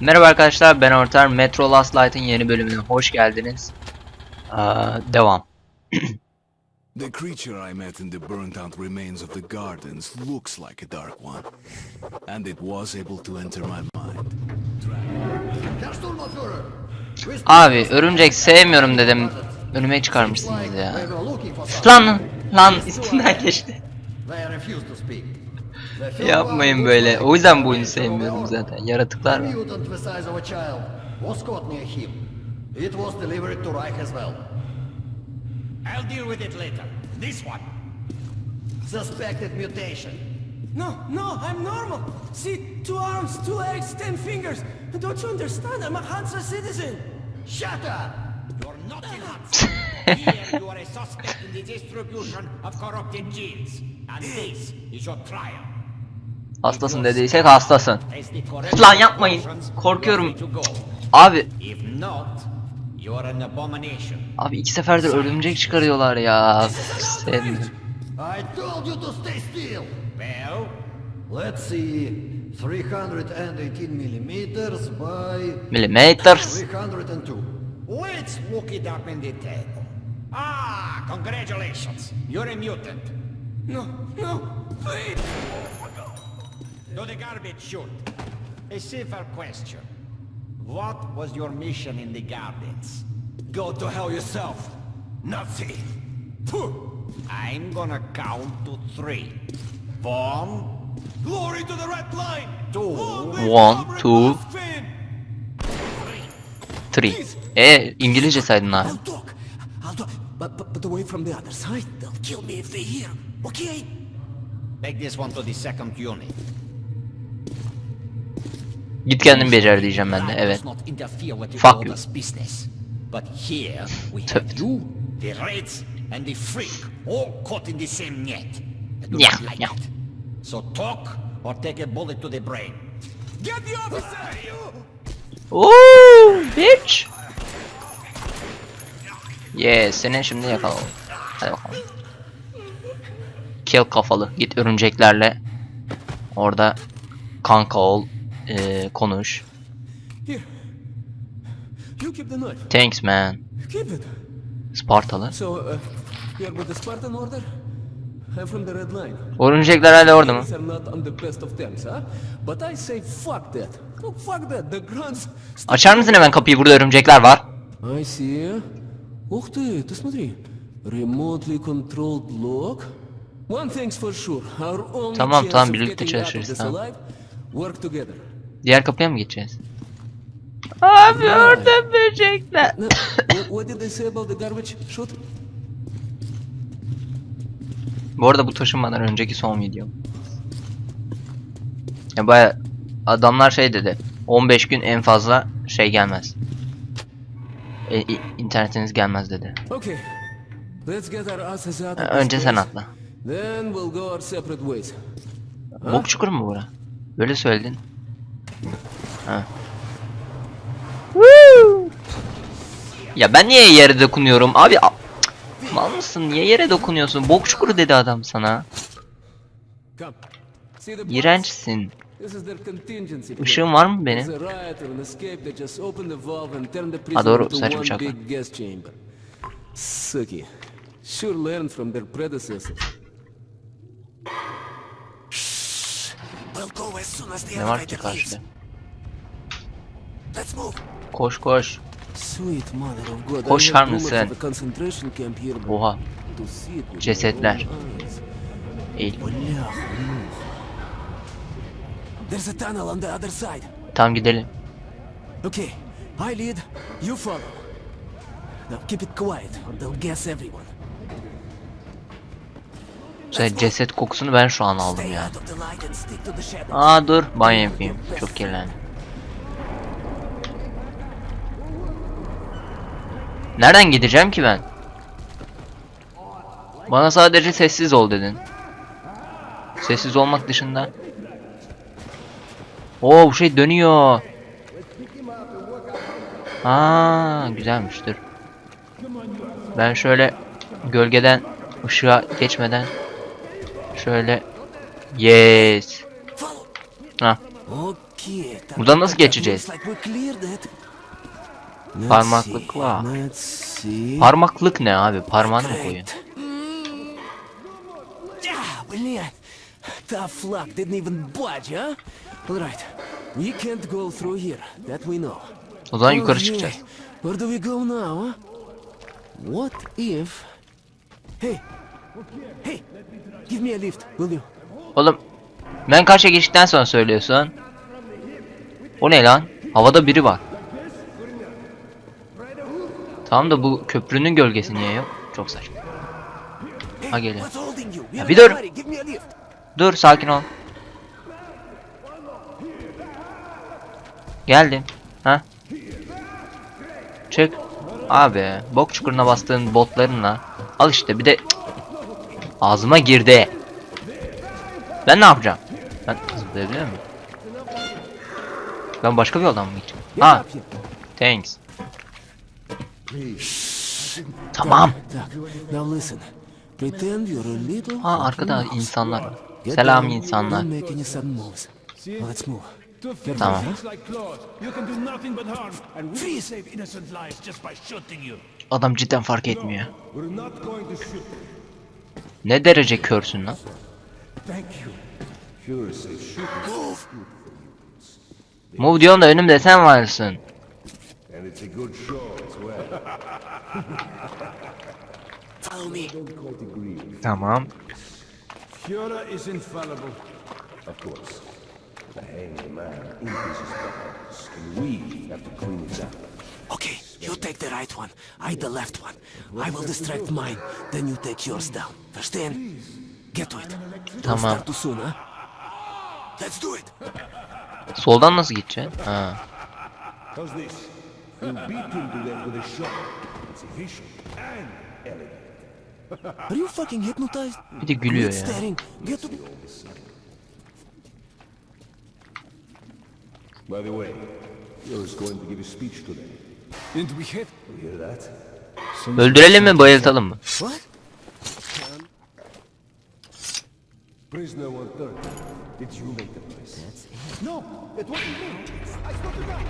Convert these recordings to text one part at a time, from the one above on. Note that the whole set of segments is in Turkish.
Merhaba arkadaşlar ben Ortar Metro Last Light'ın yeni bölümüne hoş geldiniz. Aa, devam. The creature I met in the burnt out remains of the gardens looks like a dark one. And it was able to enter my mind. Abi örümcek sevmiyorum dedim. Önüme çıkarmışsınız ya. Lan lan üstünden geçti. Yapmayın böyle. O yüzden bu oyunu sevmiyorum zaten. Yaratıklar var. mutant the size of a child was caught near him. It was delivered to Reich as well. I'll deal with it later. This one. Suspected mutation. No, no, I'm normal. See, two arms, two legs, ten fingers. Don't you understand? I'm a Hansa citizen. Shut up! You're not in Hansa. Here you are a suspect in the distribution of corrupted genes. And this is your trial. Hastasın dediysek hastasın. The correct Lan yapmayın. Korkuyorum. Abi abi iki seferdir örümcek çıkarıyorlar ya. Well, Let's see. 318 millimeters by Millimeters. 302. let's look it up in detail. Ah, congratulations. You're a mutant. No, no, please. To the garbage chute. A simple question. What was your mission in the gardens? Go to hell yourself, Nazi. I'm gonna count to three. One, Glory to the red line. two, One, two, three. E İngilizce saydın abi. I'll talk. I'll talk. But, but, but away from the other side. They'll kill me if they hear. Okay? take this one to the second unit. Git kendin becer diyeceğim ben de. Evet. Fuck you. But here we have you, the Reds, and the Freak all caught in the same net. Yeah, like yeah. it. So talk or take a bullet to the brain. Get the officer! Ooh, bitch. Yeah, seni şimdi yakalalım. Hadi bakalım. Kill kafalı. Git örümceklerle orada kanka ol, eee, konuş. Here. You keep the knife. Thanks man. Keep it. Spartalı. So, uh, you're with the Spartan order? I'm from the red line. Örümcekler hala orada mı? Things are not on the best of terms, huh? But I say fuck that. Oh, fuck that. The grunts... Açar mısın hemen kapıyı? Burada örümcekler var. I see. Ух ты, ты смотри. Remotely controlled lock. One thing's for sure. Our only Tamam, chance tamam, of birlikte getting out of çalışırız, this tamam. alive, work together. Diğer kapıya mı geçeceğiz? Abi orada böcekler. What, did they say about the garbage chute? Bu arada bu taşınmadan önceki son videom. Ya baya adamlar şey dedi. 15 gün en fazla şey gelmez. E, internetiniz gelmez dedi. Okay. Let's get our asses out Ha, of this Önce sen atla. Then we'll go our separate ways. Bok çukuru mu bura? Böyle söyledin. Ha. Ya ben niye yere dokunuyorum? Abi Cık, mal mısın? Niye yere dokunuyorsun? Bok çukuru dedi adam sana. İğrençsin. Işığım var mı benim? Ha, doğru, into saç one bıçakla. big gas chamber. Sucky. Sure learned from their predecessors. We'll go as soon as the ne var ki karşıda? Koş koş. Koşar mısın? Oha. Cesetler. Eğil. Tam gidelim. Okay, I lead, you follow. Now keep it quiet they'll guess everyone. Şey, ceset kokusunu ben şu an aldım ya. Aa dur banyo yapayım. Çok kirlendim. Nereden gideceğim ki ben? Bana sadece sessiz ol dedin. Sessiz olmak dışında. Oo bu şey dönüyor. Aa güzelmiş dur. Ben şöyle gölgeden ışığa geçmeden şöyle yes. Ha. Buradan nasıl geçeceğiz? Parmaklıkla. Parmaklık ne abi? Parmağını mı yeah. Tough luck didn't even budge, huh? All right. We can't go through here. That we know. O zaman yukarı çıkacağız. Where do we go now? What if... Hey! Hey! Give me a lift, will you? Oğlum ben karşıya geçtikten sonra söylüyorsun. O ne lan? Havada biri var. Tamam da bu köprünün gölgesi niye yok? Çok saçma. Ha, geliyor. Ya bir dur. Dur sakin ol. Geldim. Ha? Çık. Abi bok çukuruna bastığın botlarınla. Al işte bir de. Ağzıma girdi. Ben ne yapacağım? Ben zıplayabiliyor muyum? Ben başka bir yoldan mı gideceğim? Ha, thanks. Tamam. Ha arkada insanlar var. Selam insanlar. Tamam. Adam cidden fark etmiyor. We're not going to shoot. Ne derece körsün lan? Move diyorsun da önümde sen varsın. Tamam. Führer is infallible. Of course. The hanging man increases problems, and we have to clean it up. Okay, you take the right one. I the left one. I will distract mine. Then you take yours down. Verstehen? Get to it. Don't Tamam. start too soon, huh? Let's do it. Soldan nasıl gideceksin? Ha. How's this? You beat him to death with a shot. It's efficient and elegant. Are you fucking hypnotized? Bir de gülüyor Quit ya. staring. Get to... By the way, you're going to give a speech today. Öldürelim mi bayıltalım mı? What? Prisoner 130. Did you make the place? No, it wasn't me. I swear to God.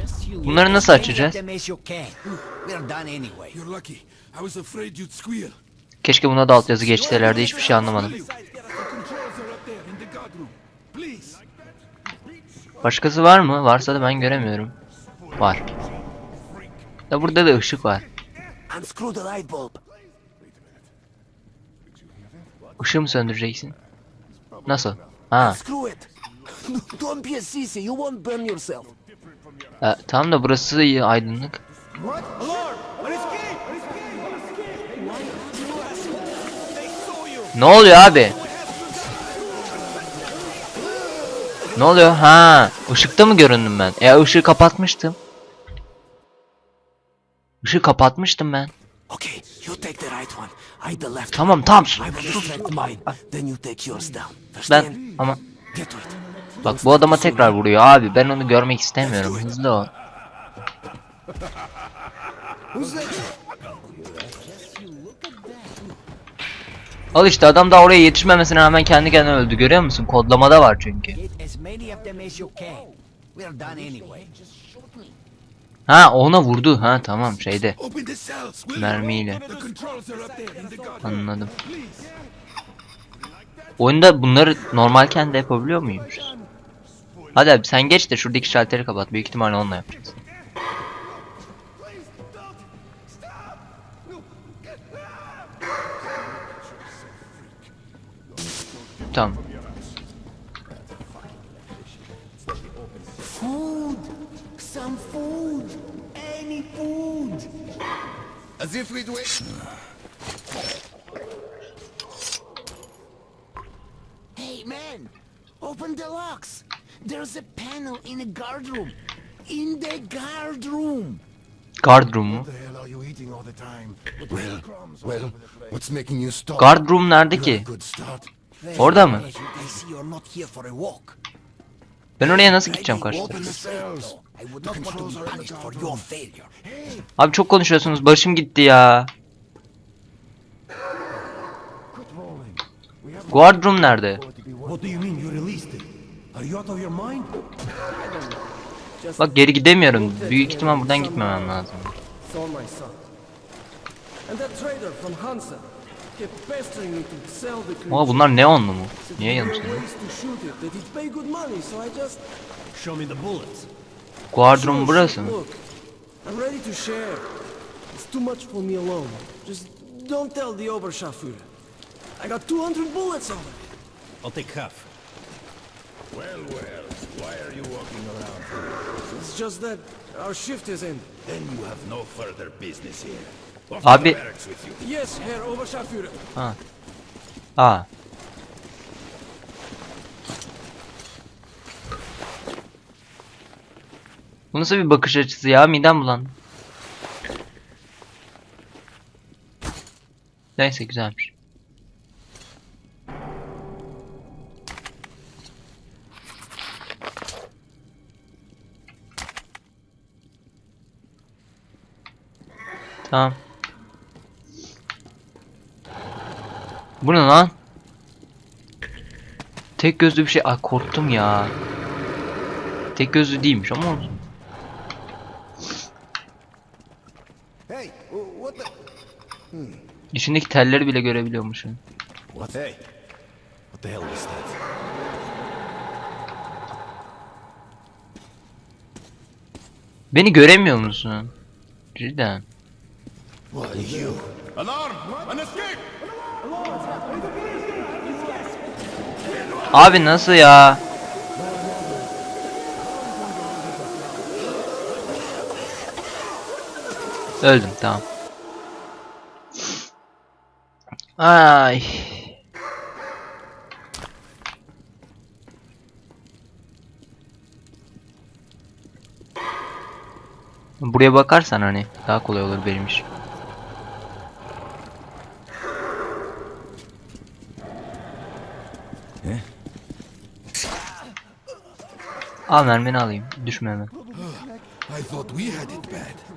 Just you Bunları nasıl açacağız? Keşke buna da altyazı geçselerdi hiçbir şey anlamadım. Başkası var mı? Varsa da ben göremiyorum. Var. Da burada da ışık var. Işığı mı söndüreceksin? Nasıl? Ha. Don't be a sissy. You won't burn yourself. E, tamam da burası iyi aydınlık. Ne oluyor abi? Ne oluyor? Ha, ışıkta mı göründüm ben? E ışığı kapatmıştım. Işığı kapatmıştım ben. Okay, you take the right one. I the left Tamam tamam. Then you take yours down. Ben ama bak bu adama tekrar vuruyor abi. Ben onu görmek istemiyorum. Hızlı ol. Al işte adam da oraya yetişmemesine rağmen kendi kendine öldü. Görüyor musun? Kodlamada var çünkü. Many of them as you can. We're done anyway. Ha ona vurdu. Ha tamam şeyde. Mermiyle. Anladım. Oyunda bunları normalken de yapabiliyor muyuz? Hadi abi sen geç de şuradaki şalteri kapat. Büyük ihtimalle onunla yapacağız. Tamam. As if we'd wait. Hey, man. Open the locks. There's a panel in the guard room. In the guard room. Guard room mu? the hell are you eating all the time? Well, well, what's making you stop? Guard room nerede ki? Orada mı? As you can see, you're not here for a walk. Ben oraya nasıl gideceğim karşıda? Abi çok konuşuyorsunuz. Başım gitti ya. Guard room nerede? To be What do you mean you released it? Are you out of your mind? Bak geri gidemiyorum. Büyük ihtimal buradan gitmemem lazım. Ama bunlar neonlu mu? Niye yanlış? Are ways to shoot it that it pay good money, so I just Show me the bullets. Guardroom Sure, burası sure, mı? Look, I'm ready to share. It's too much for me alone. Just don't tell the Oberscharführer. I got 200 bullets of it. I'll take half. Well, well, why are you walking around? It's just that our shift is in. Then you have no further business here. Off Abi- to the barracks with you. Yes, Herr Oberscharführer. Aa. Bu nasıl bir bakış açısı ya? Midem bulandı. Neyse güzelmiş. Tamam. Bu ne lan? Tek gözlü bir şey. Ay korktum ya. Tek gözlü değilmiş ama olsun. Hey, what the... İçindeki telleri bile görebiliyormuşum. What? Hey, what the hell was that? Beni göremiyor musun? Cidden. Why you? Alarm! An escape! Abi nasıl ya? Öldüm tamam. Ay. Buraya bakarsan hani daha kolay olur benim işim. Al mermini alayım. Düşme hemen. I thought we had it bad.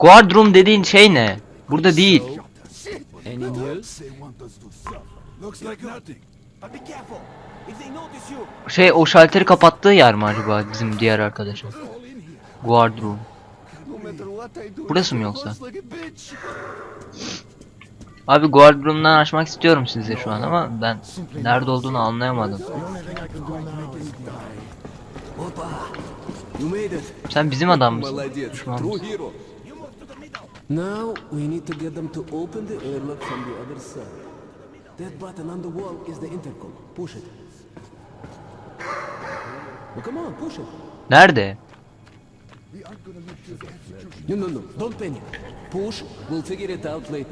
Guard room dediğin şey ne? Burada değil. Şey o şalteri kapattığı yer mi acaba bizim diğer arkadaşım? Guard room. Burası mı yoksa? Abi guard room'dan açmak istiyorum size şu an ama ben nerede olduğunu anlayamadım. Sen bizim adam mısın? Düşman mısın? Now we need to get them to open the airlock from the other side. That button on the wall is the intercom. Push it. Well, come on, push it. Nerede? No, no, no. Don't panic. Push. We'll figure it out later.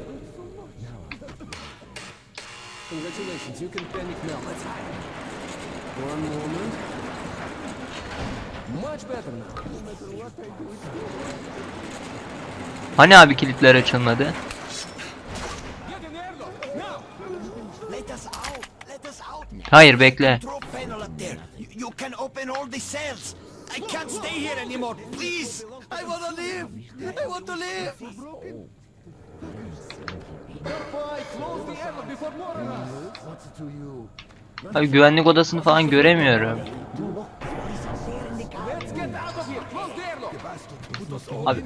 Congratulations. You can panic now. Let's One moment. Much better now. Hani abi kilitler açılmadı? Let us out! Let us out! Hayır bekle. Abi güvenlik odasını falan göremiyorum. Abi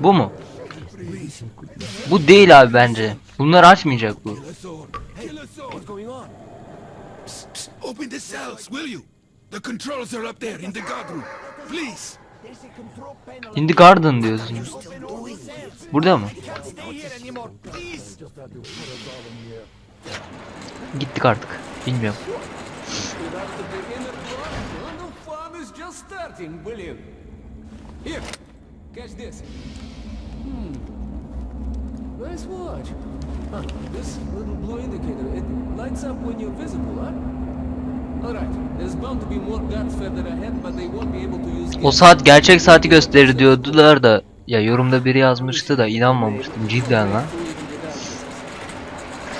bu mu? Bu değil abi bence. Bunları açmayacak bu. Open the cells, will you? The controls are up there in the guard room. Please. In the garden diyorsun. Burada mı? Gittik artık. Bilmiyorum. Catch this. Hmm. Nice watch. Huh, this little blue indicator, it lights up when you're visible, huh? Alright, there's bound to be more guards further ahead, but they won't be able to use O saat gerçek saati gösterir diyordular da ya yorumda biri yazmıştı da inanmamıştım cidden lan.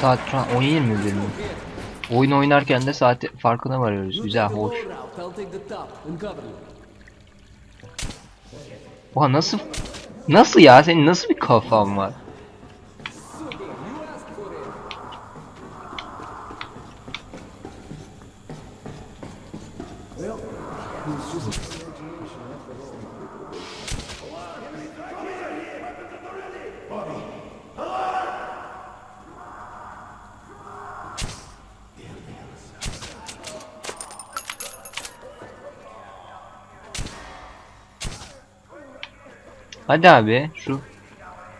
Saat şu an 17.21 mi? Oyun oynarken de saati farkına varıyoruz. Güzel, hoş. Oha nasıl? Nasıl ya? Senin nasıl bir kafan var? Hadi abi şu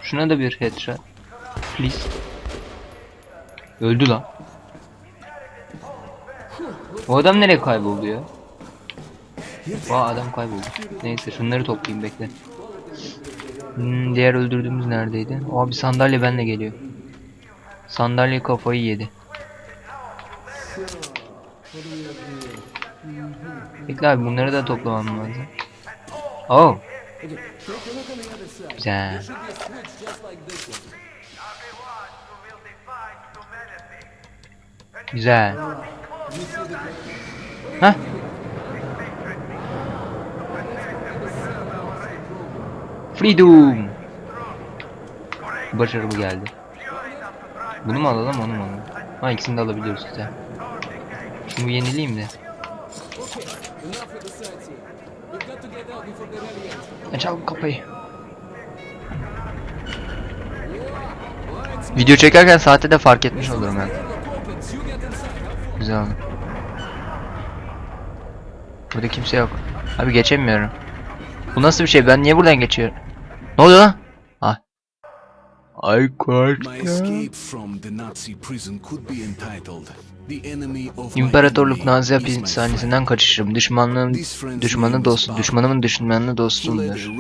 şuna da bir headshot. Please. Öldü lan. O adam nereye kayboldu ya? Aa adam kayboldu. Neyse şunları toplayayım bekle. Hmm, diğer öldürdüğümüz neredeydi? Abi sandalye benle geliyor. Sandalye kafayı yedi. Bekle abi bunları da toplamam lazım. Oh. Güzel. Güzel. Hah. Freedom. Başarılı geldi. Bunu mu alalım onu mu alalım? Ha ikisini de alabiliyoruz güzel. Şunu yenileyim de. Enough with the sightseeing. We've got to get out before the rally ends. Açalım kapıyı. Video çekerken saate de fark etmiş olurum ben. Güzel. Burada kimse yok. Abi geçemiyorum. Bu nasıl bir şey? Ben niye buradan geçiyorum? Ne oluyor lan? My İmparatorluk Nazi hapishanesinden kaçışırım. Düşmanlığım düşmanı dost düşmanımın düşmanı friend. To let dostumdur.